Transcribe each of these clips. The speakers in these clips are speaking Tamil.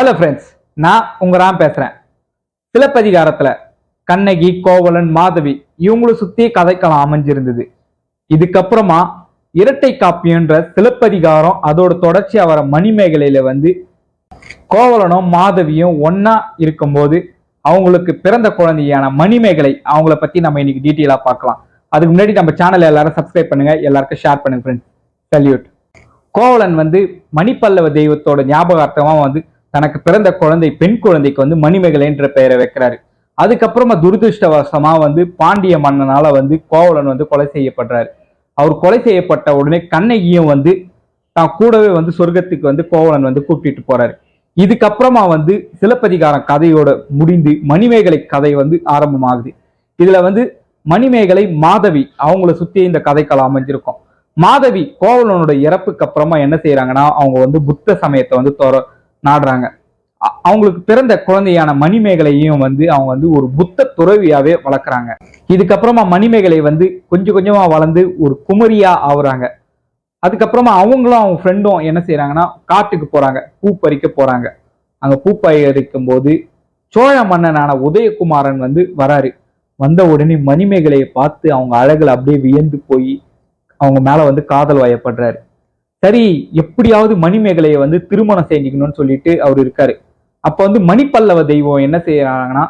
ஹலோ ஃப்ரெண்ட்ஸ் நான் உங்க ராம் பேசுறேன். சிலப்பதிகாரத்துல கண்ணகி கோவலன் மாதவி இவங்களும் சுத்தி கதைக்களம் அமைஞ்சிருந்தது. இதுக்கப்புறமா இரட்டை காப்பியன்ற சிலப்பதிகாரம் அதோட தொடர்ச்சியா வர மணிமேகலையில வந்து கோவலனும் மாதவியும் ஒன்னா இருக்கும்போது அவங்களுக்கு பிறந்த குழந்தையான மணிமேகலை அவங்கள பத்தி நம்ம இன்னைக்கு டீட்டெயிலா பார்க்கலாம். அதுக்கு முன்னாடி நம்ம சேனலை எல்லாரும் சப்ஸ்கிரைப் பண்ணுங்க. எல்லாருக்கும் ஷேர் பண்ணுங்க ஃப்ரெண்ட்ஸ் சல்யூட் கோவலன் வந்து மணிப்பல்லவ தெய்வத்தோட ஞாபகார்த்தமாக வந்து தனக்கு பிறந்த குழந்தை பெண் குழந்தைக்கு வந்து மணிமேகலைன்ற பெயரை வைக்கிறாரு. அதுக்கப்புறமா துரதிருஷ்டவசமா வந்து பாண்டிய மன்னனால வந்து கோவலன் வந்து கொலை செய்யப்படுறாரு. அவர் கொலை செய்யப்பட்ட உடனே கண்ணகியும் வந்து தான் கூடவே வந்து சொர்க்கத்துக்கு வந்து கோவலன் வந்து கூப்பிட்டு போறாரு. இதுக்கப்புறமா வந்து சிலப்பதிகாரம் கதையோட முடிந்து மணிமேகலை கதை வந்து ஆரம்பமாகுது. இதுல வந்து மணிமேகலை மாதவி அவங்கள சுத்தி இந்த கதைக்களம் அமைஞ்சிருக்கும். மாதவி கோவலனோட இறப்புக்கு அப்புறமா என்ன செய்யறாங்கன்னா அவங்க வந்து புத்த சமயத்தை வந்து தொர நாடுறாங்க. அ- அவங்களுக்கு பிறந்த குழந்தையான மணிமேகலையும் வந்து அவங்க வந்து ஒரு புத்த துறவியாவே வளர்க்குறாங்க. இதுக்கப்புறமா மணிமேகலை வந்து கொஞ்சம் கொஞ்சமா வளர்ந்து ஒரு குமரியா ஆகுறாங்க. அதுக்கப்புறமா அவங்களும் அவங்க ஃப்ரெண்டும் என்ன செய்யறாங்கன்னா காட்டுக்கு போறாங்க பூ பறிக்க போறாங்க. அங்க பூ பறிக்கும் போது சோழ மன்னனான உதயகுமாரன் வந்து வராரு. வந்த உடனே மணிமேகலையை பார்த்து அவங்க அழகுல அப்படியே வியந்து போய் அவங்க மேல வந்து காதல் வயப்படுறாரு. சரி எப்படியாவது மணிமேகலையை வந்து திருமணம் செஞ்சுக்கணும்னு சொல்லிட்டு அவர் இருக்காரு. அப்போ வந்து மணிப்பல்லவ தெய்வம் என்ன செய்யறாங்கன்னா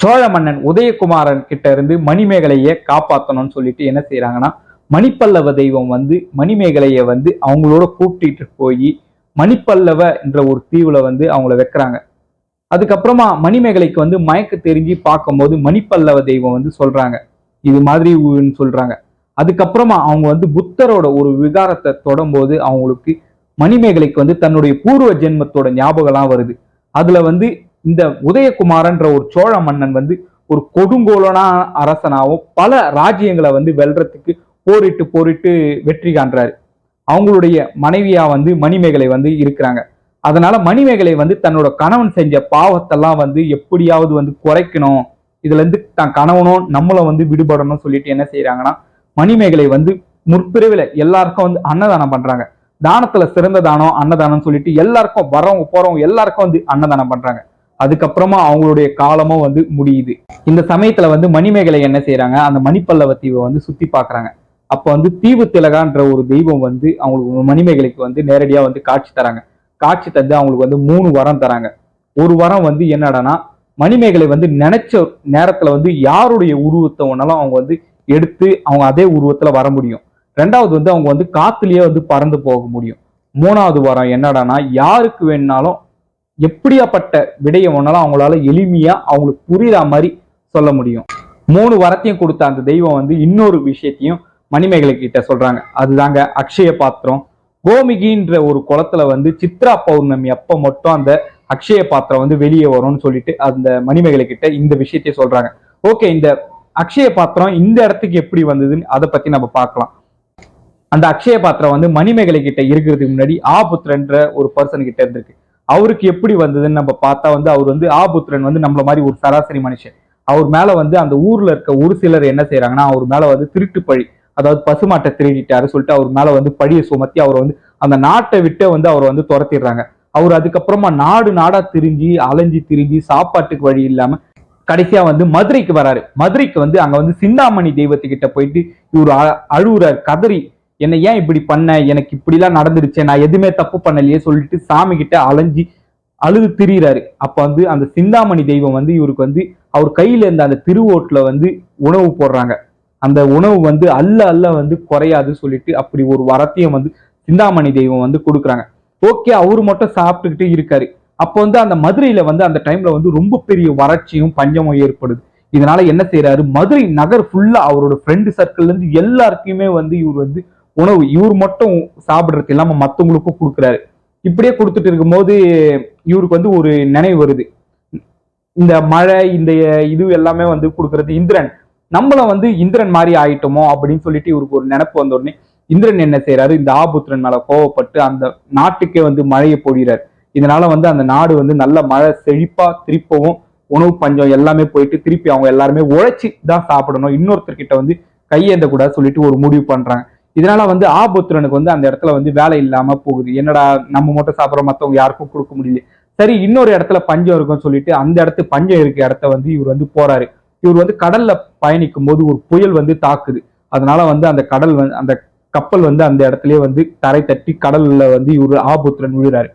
சோழ மன்னன் உதயகுமாரன் கிட்ட இருந்து மணிமேகலையை காப்பாற்றணும்னு சொல்லிட்டு என்ன செய்யறாங்கன்னா மணிப்பல்லவ தெய்வம் வந்து மணிமேகலையை வந்து அவங்களோட கூப்பிட்டு போய் மணிப்பல்லவ என்ற ஒரு தீவுல வந்து அவங்கள வைக்கிறாங்க. அதுக்கப்புறமா மணிமேகலைக்கு வந்து மயக்க தெரிஞ்சு பார்க்கும்போது மணிப்பல்லவ தெய்வம் வந்து சொல்றாங்க. இது மாதிரி ஊன்னு சொல்றாங்க. அதுக்கப்புறமா அவங்க வந்து புத்தரோட ஒரு விகாரத்தை தொடும்போது அவங்களுக்கு மணிமேகலைக்கு வந்து தன்னுடைய பூர்வ ஜென்மத்தோட ஞாபகம்லாம் வருது. அதுல வந்து இந்த உதயகுமாரன்ற ஒரு சோழ மன்னன் வந்து ஒரு கொடுங்கோலனா அரசனாகவும் பல ராஜ்யங்களை வந்து வெல்றதுக்கு போரிட்டு போரிட்டு வெற்றி காண்றாரு. அவங்களுடைய மனைவியா வந்து மணிமேகலை வந்து இருக்கிறாங்க. அதனால மணிமேகலை வந்து தன்னோட கணவன் செஞ்ச பாவத்தெல்லாம் வந்து எப்படியாவது வந்து குறைக்கணும். இதுல இருந்து தான் கணவனும் நம்மளும் வந்து விடுபடணும்னு சொல்லிட்டு என்ன செய்யறாங்கன்னா மணிமேகலை வந்து முற்பிரிவில் எல்லாருக்கும் வந்து அன்னதானம் பண்றாங்க. தானத்துல சிறந்த தானம் அன்னதானம் சொல்லிட்டு எல்லாருக்கும் வரவங்க போறவங்க எல்லாருக்கும் வந்து அன்னதானம் பண்றாங்க. அதுக்கப்புறமா அவங்களுடைய காலமும் வந்து முடியுது. இந்த சமயத்துல வந்து மணிமேகலை என்ன செய்யறாங்க அந்த மணிப்பல்லவ தீவை வந்து சுத்தி பாக்குறாங்க. அப்ப வந்து தீவு திலகான்ற ஒரு தெய்வம் வந்து அவங்களுக்கு மணிமேகலைக்கு வந்து நேரடியா வந்து காட்சி தராங்க. காட்சி தந்து அவங்களுக்கு வந்து மூணு வரம் தராங்க. ஒரு வரம் வந்து என்னடான்னா மணிமேகலை வந்து நினைச்ச நேரத்துல வந்து யாருடைய உருவத்தை ஒன்னாலும் அவங்க வந்து எடுத்து அவங்க அதே உருவத்துல வர முடியும். ரெண்டாவது வந்து அவங்க வந்து காத்துலயே வந்து பறந்து போக முடியும். மூணாவது வரம் என்னடான்னா யாருக்கு வேணாலும் எப்படியாப்பட்ட விடையை ஒன்னாலும் அவங்களால எளிமையா அவங்களுக்கு புரியுற மாதிரி சொல்ல முடியும். மூணு வரத்தையும் கொடுத்த அந்த தெய்வம் வந்து இன்னொரு விஷயத்தையும் மணிமேகலை கிட்ட சொல்றாங்க. அதுதாங்க அக்ஷய பாத்திரம். கோமிகின்ற ஒரு குளத்துல வந்து சித்ரா பௌர்ணமி அப்ப மட்டும் அந்த அக்ஷய பாத்திரம் வந்து வெளியே வரும்னு சொல்லிட்டு அந்த மணிமேகலை கிட்ட இந்த விஷயத்தையே சொல்றாங்க. ஓகே இந்த அக்ஷய பாத்திரம் இந்த இடத்துக்கு எப்படி வந்ததுன்னு அதை பத்தி நம்ம பார்க்கலாம். அந்த அக்ஷய பாத்திரம் வந்து மணிமேகலை கிட்ட இருக்கிறதுக்கு முன்னாடி ஆபுத்திரன்ற ஒரு பர்சன் கிட்ட இருந்திருக்கு. அவருக்கு எப்படி வந்ததுன்னு நம்ம பார்த்தா வந்து அவர் வந்து ஆபுத்திரன் வந்து நம்மள மாதிரி ஒரு சராசரி மனுஷன். அவர் மேல வந்து அந்த ஊர்ல இருக்க ஒரு சிலர் என்ன செய்யறாங்கன்னா அவர் மேல வந்து திருட்டு பழி அதாவது பசுமாட்டை திருடிட்டாரு சொல்லிட்டு அவர் மேல வந்து பழியை சுமத்தி அவர் வந்து அந்த நாட்டை விட்டே வந்து அவர் வந்து துரத்திடுறாங்க. அவர் அதுக்கப்புறமா நாடு நாடா திரிஞ்சு அலைஞ்சு திரிஞ்சு சாப்பாட்டுக்கு வழி இல்லாம கடைசியா வந்து மதுரைக்கு வராரு. மதுரைக்கு வந்து அங்க வந்து சிந்தாமணி தெய்வத்துக்கிட்ட போயிட்டு இவர் அ- கதறி என்னை ஏன் இப்படி பண்ண? எனக்கு இப்படிலாம் நடந்துருச்சு. நான் எதுவுமே தப்பு பண்ணலையே சொல்லிட்டு சாமி கிட்ட அலைஞ்சு அழுது திரியிறாரு. அப்ப வந்து அந்த சிந்தாமணி தெய்வம் வந்து இவருக்கு வந்து அவர் கையில இருந்த அந்த திருவோட்டுல வந்து உணவு போடுறாங்க. அந்த உணவு வந்து அல்ல அல்ல வந்து குறையாது சொல்லிட்டு அப்படி ஒரு வரத்தையும் வந்து சிந்தாமணி தெய்வம் வந்து கொடுக்குறாங்க. ஓகே அவரு மட்டும் சாப்பிட்டுக்கிட்டு இருக்காரு. அப்போ வந்து அந்த மதுரையில வந்து அந்த டைம்ல வந்து ரொம்ப பெரிய வறட்சியும் பஞ்சமும் ஏற்படுது. இதனால என்ன செய்யறாரு மதுரை நகர் ஃபுல்லா அவரோட ஃப்ரெண்டு சர்க்கிள்ல இருந்து எல்லாருக்குமே வந்து இவர் வந்து உணவு இவர் மட்டும் சாப்பிடுறது இல்லாம மத்தவங்களுக்கும் கொடுக்குறாரு. இப்படியே கொடுத்துட்டு இருக்கும்போது இவருக்கு வந்து ஒரு நினைவு வருது. இந்த மழை இந்த இது எல்லாமே வந்து கொடுக்கறது இந்திரன். நம்மளும் வந்து இந்திரன் மாதிரி ஆயிட்டோமோ அப்படின்னு சொல்லிட்டு இவருக்கு ஒரு நினைப்பு வந்த உடனே இந்திரன் என்ன செய்யறாரு இந்த ஆபுத்திரன் மேல கோவப்பட்டு அந்த நாட்டுக்கே வந்து மழையை பொழிகிறார் இதனால வந்து அந்த நாடு வந்து நல்ல மழை செழிப்பா திருப்பவும் உணவு பஞ்சம் எல்லாமே போயிட்டு திருப்பி அவங்க எல்லாருமே உழைச்சி தான் சாப்பிடணும். இன்னொருத்தர்கிட்ட வந்து கையேந்த கூடாது சொல்லிட்டு ஒரு முடிவு பண்றாங்க. இதனால வந்து ஆபத்துரனுக்கு வந்து அந்த இடத்துல வந்து வேலை இல்லாம போகுது. என்னடா நம்ம மட்டும் சாப்பிட்றோம் மத்தவங்க யாருக்கும் கொடுக்க முடியல. சரி இன்னொரு இடத்துல பஞ்சம் இருக்கும்னு சொல்லிட்டு அந்த இடத்து பஞ்சம் இருக்க இடத்த வந்து இவர் வந்து போறாரு. இவர் வந்து கடல்ல பயணிக்கும் போது ஒரு புயல் வந்து தாக்குது. அதனால வந்து அந்த கடல் வந்து அந்த கப்பல் வந்து அந்த இடத்துலயே வந்து தரை தட்டி கடல்ல வந்து இவர் ஆபுத்திரன் விழுறாரு.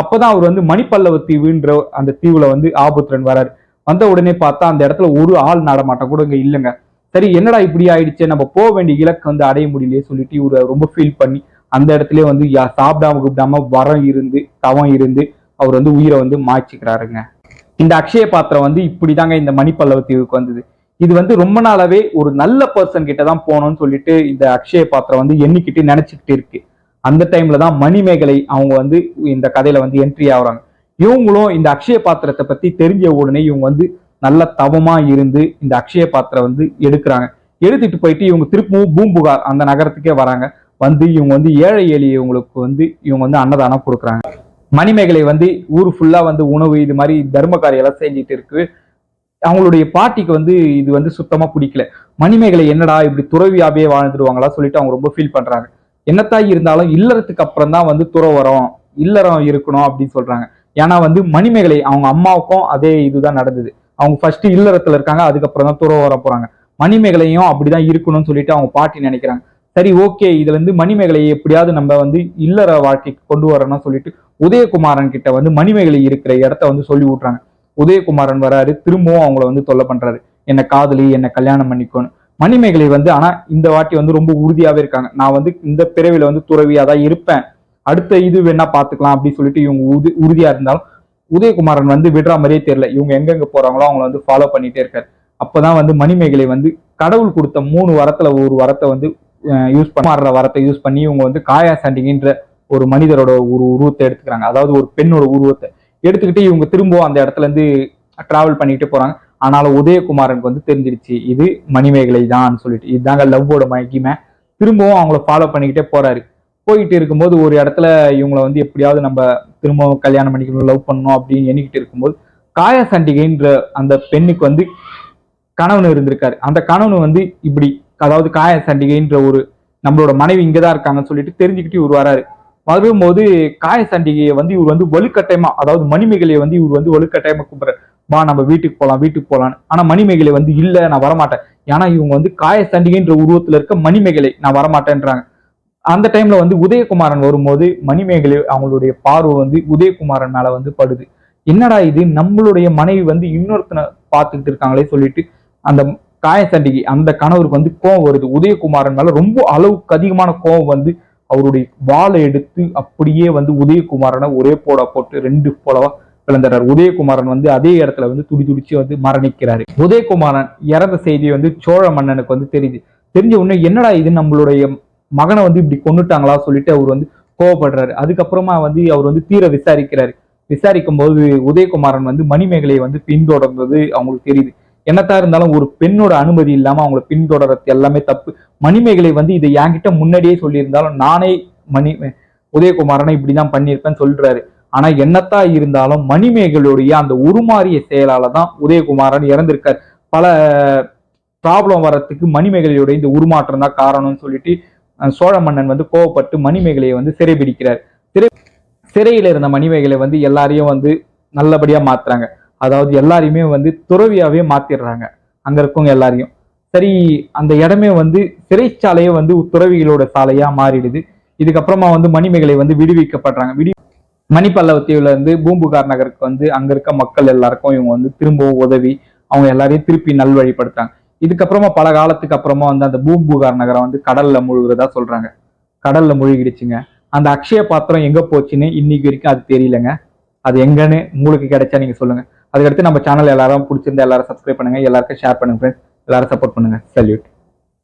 அப்பதான் அவர் வந்து மணிப்பல்லவ தீவுன்ற அந்த தீவுல வந்து ஆபுத்திரன் வராரு. வந்த உடனே பார்த்தா அந்த இடத்துல ஒரு ஆள் நடமாட்டம் கூட இங்க இல்லைங்க. சரி என்னடா இப்படி ஆயிடுச்சு? நம்ம போக வேண்டிய இலக்கு வந்து அடைய முடியலையே சொல்லிட்டு இவர் ரொம்ப ஃபீல் பண்ணி அந்த இடத்துல வந்து யா- சாப்பிடாம கூப்பிடாம வரம் இருந்து தவம் இருந்து அவர் வந்து உயிரை வந்து மாய்ச்சிக்கிறாருங்க. இந்த அக்ஷய பாத்திரம் வந்து இப்படிதாங்க இந்த மணிப்பல்லவ தீவுக்கு வந்தது. இது வந்து ரொம்ப நாளாவே ஒரு நல்ல பர்சன் கிட்ட தான் போகணும்னு சொல்லிட்டு இந்த அக்ஷய பாத்திரம் வந்து எண்ணிக்கிட்டு நினைச்சுக்கிட்டு இருக்கு. அந்த டைம்ல தான் மணிமேகலை அவங்க வந்து இந்த கதையில வந்து என்ட்ரி ஆகுறாங்க. இவங்களும் இந்த அக்ஷய பாத்திரத்தை பத்தி தெரிஞ்ச உடனே இவங்க வந்து நல்ல தவமா இருந்து இந்த அக்ஷய பாத்திரம் வந்து எடுக்கிறாங்க. எடுத்துட்டு போயிட்டு இவங்க திருப்பவும் பூம்புகார் அந்த நகரத்துக்கே வராங்க. வந்து இவங்க வந்து ஏழை எளியவங்களுக்கு வந்து இவங்க வந்து அன்னதானம் கொடுக்குறாங்க. மணிமேகலை வந்து ஊர் ஃபுல்லா வந்து உணவு இது மாதிரி தர்ம காரியெல்லாம் செஞ்சுட்டு இருக்கு. அவங்களுடைய பாட்டிக்கு வந்து இது வந்து சுத்தமா பிடிக்கல. மணிமேகலை என்னடா இப்படி துறவியாவே வாழ்ந்துருவாங்களா சொல்லிட்டு அவங்க ரொம்ப ஃபீல் பண்றாங்க. என்னத்தாய் இருந்தாலும் இல்லறத்துக்கு அப்புறம் தான் வந்து துறவரம் இல்லறம் இருக்கணும் அப்படின்னு சொல்றாங்க. ஏன்னா வந்து மணிமேகலை அவங்க அம்மாவுக்கும் அதே இதுதான் நடந்தது. அவங்க ஃபர்ஸ்ட் இல்லறத்துல இருக்காங்க அதுக்கப்புறம் தான் துறவரம் போறாங்க. மணிமேகலையும் அப்படிதான் இருக்கணும்னு சொல்லிட்டு அவங்க பாட்டி நினைக்கிறாங்க. சரி ஓகே இதுல இருந்து மணிமேகலையை எப்படியாவது நம்ம வந்து இல்லற வாழ்க்கைக்கு கொண்டு வரணும்னு சொல்லிட்டு உதயகுமாரன் கிட்ட வந்து மணிமேகலை இருக்கிற இடத்த வந்து சொல்லி விட்றாங்க உதயகுமாரன் வராரு திரும்பவும் அவங்கள வந்து தொல்லை பண்றாரு. என்ன காதலி என்ன கல்யாணம் பண்ணிக்கோன்னு. மணிமேகலை வந்து ஆனா இந்த வாட்டி வந்து ரொம்ப உறுதியாவே இருக்காங்க. நான் வந்து இந்த பிறவில வந்து துறவியா தான் இருப்பேன். அடுத்த இது வேணா பாத்துக்கலாம் அப்படின்னு சொல்லிட்டு இவங்க உறுதி உறுதியா இருந்தாலும் உதயகுமாரன் வந்து விடுற மாதிரியே தெரியல. இவங்க எங்கெங்க போறாங்களோ அவங்கள வந்து ஃபாலோ பண்ணிட்டே இருக்காரு. அப்பதான் வந்து மணிமேகலை வந்து கடவுள் கொடுத்த மூணு வரத்துல ஒரு வரத்தை வந்து யூஸ் பண்ண வரத்தை யூஸ் பண்ணி இவங்க வந்து காயா சாண்டிங்கின்ற ஒரு மனிதரோட ஒரு உருவத்தை எடுத்துக்கிறாங்க. அதாவது ஒரு பெண்ணோட உருவத்தை எடுத்துக்கிட்டு இவங்க திரும்பவும் அந்த இடத்துல இருந்து டிராவல் பண்ணிட்டு போறாங்க. ஆனாலும் உதயகுமாரனுக்கு வந்து தெரிஞ்சிருச்சு இது மணிமேகலை தான் சொல்லிட்டு. இதுதாங்க லவ்வோட மகிமை. திரும்பவும் அவங்கள ஃபாலோ பண்ணிக்கிட்டே போறாரு. போயிட்டு இருக்கும்போது ஒரு இடத்துல இவங்கள வந்து எப்படியாவது நம்ம திரும்பவும் கல்யாணம் பண்ணிக்கணும் லவ் பண்ணணும் அப்படின்னு எண்ணிக்கிட்டு இருக்கும்போது காய சண்டிகைன்ற அந்த பெண்ணுக்கு வந்து கணவன் இருந்திருக்காரு. அந்த கணவன் வந்து இப்படி அதாவது காய சண்டிகைன்ற ஒரு நம்மளோட மனைவி இங்கே தான் இருக்காங்கன்னு சொல்லிட்டு தெரிஞ்சுக்கிட்டு இவர் வராரு. வரும்போது காய சண்டிகையை வந்து இவர் வந்து வலுக்கட்டாயமா அதாவது மணிமேகலையை வந்து இவர் வந்து வலுக்கட்டாயமா கூப்பிடுறாரு. வா நம்ம வீட்டுக்கு போகலாம் வீட்டுக்கு போகலாம்னு ஆனா மணிமேகலை வந்து இல்ல நான் வரமாட்டேன். ஏன்னா இவங்க வந்து காய சண்டிகைன்ற உருவத்துல இருக்க மணிமேகலை நான் வரமாட்டேன்றாங்க. அந்த டைம்ல வந்து உதயகுமாரன் வரும்போது மணிமேகலை அவங்களுடைய பார்வை வந்து உதயகுமாரன் மேல வந்து படுது. என்னடா இது? நம்மளுடைய மனைவி வந்து இன்னொருத்தனை பார்த்துக்கிட்டு இருக்காங்களே சொல்லிட்டு அந்த காய சண்டிகை அந்த கணவருக்கு வந்து கோவம் வருது. உதயகுமாரன் மேல ரொம்ப அளவுக்கு அதிகமான கோவம் வந்து அவருடைய வாழை எடுத்து அப்படியே வந்து உதயகுமாரனை ஒரே போட போட்டு ரெண்டு போலவா பிளந்துறாரு உதயகுமாரன் வந்து அதே இடத்துல வந்து துடி துடிச்சு வந்து மரணிக்கிறாரு. உதயகுமாரன் இறந்த செய்தி வந்து சோழ மன்னனுக்கு வந்து தெரியுது தெரிஞ்ச உடனே என்னடா இது நம்மளுடைய மகனை வந்து இப்படி கொண்டுட்டாங்களா சொல்லிட்டு அவர் வந்து கோவப்படுறாரு. அதுக்கப்புறமா வந்து அவர் வந்து தீர விசாரிக்கிறாரு. விசாரிக்கும் போது உதயகுமாரன் வந்து மணிமேகலையை வந்து பின்தொடர்ந்தது அவங்களுக்கு தெரியுது. என்னத்தா இருந்தாலும் ஒரு பெண்ணோட அனுமதி இல்லாம அவங்கள பின்தொடர்றது எல்லாமே தப்பு. மணிமேகலை வந்து இதை என்கிட்ட முன்னாடியே சொல்லியிருந்தாலும் நானே மணி உதயகுமாரனை இப்படிதான் பண்ணியிருப்பேன்னு சொல்றாரு. ஆனா என்னத்தா இருந்தாலும் மணிமேகலுடைய அந்த உருமாறிய செயலால தான் உதயகுமாரன் இறந்திருக்கார். பல ப்ராப்ளம் வர்றதுக்கு மணிமேகலையுடைய இந்த உருமாற்றம் தான் காரணம்னு சொல்லிட்டு சோழ மன்னன் வந்து கோவப்பட்டு மணிமேகலையை வந்து சிறைபிடிக்கிறார் சிறை சிறையில இருந்த மணிமேகலை வந்து எல்லாரையும் வந்து நல்லபடியா மாத்துறாங்க. அதாவது எல்லாரையுமே வந்து துறவியாவே மாத்திடுறாங்க. அங்க இருக்கவங்க எல்லாரையும். சரி அந்த இடமே வந்து சிறைச்சாலையே வந்து துறவிகளோட சாலையா மாறிடுது. இதுக்கப்புறமா வந்து மணிமேகலை வந்து விடுவிக்கப்படுறாங்க. விடு மணிப்பல்லவத்தீவுல இருந்து பூம்புகார் நகருக்கு வந்து அங்க இருக்க மக்கள் எல்லாருக்கும் இவங்க வந்து திரும்பவும் உதவி அவங்க எல்லாரையும் திருப்பி நல்வழிப்படுத்தாங்க இதுக்கப்புறமா பல காலத்துக்கு அப்புறமா வந்து அந்த பூம்புகார் நகரம் வந்து கடல்ல முழுகிறதா சொல்றாங்க. கடல்ல முழுகிடுச்சுங்க. அந்த அக்ஷய பாத்திரம் எங்க போச்சுன்னு இன்னைக்கு வரைக்கும் அது தெரியலங்க. அது எங்கன்னு உங்களுக்கு கிடைச்சா நீங்க சொல்லுங்க. அதுக்கடுத்து நம்ம சேனல் எல்லாரும் பிடிச்சிருந்தா எல்லாரும் சப்ஸ்கிரைப் பண்ணுங்க. எல்லாருக்கும் ஷேர் பண்ணுங்க ஃப்ரெண்ட்ஸ் எல்லாரும் சப்போர்ட் பண்ணுங்க. சல்யூட்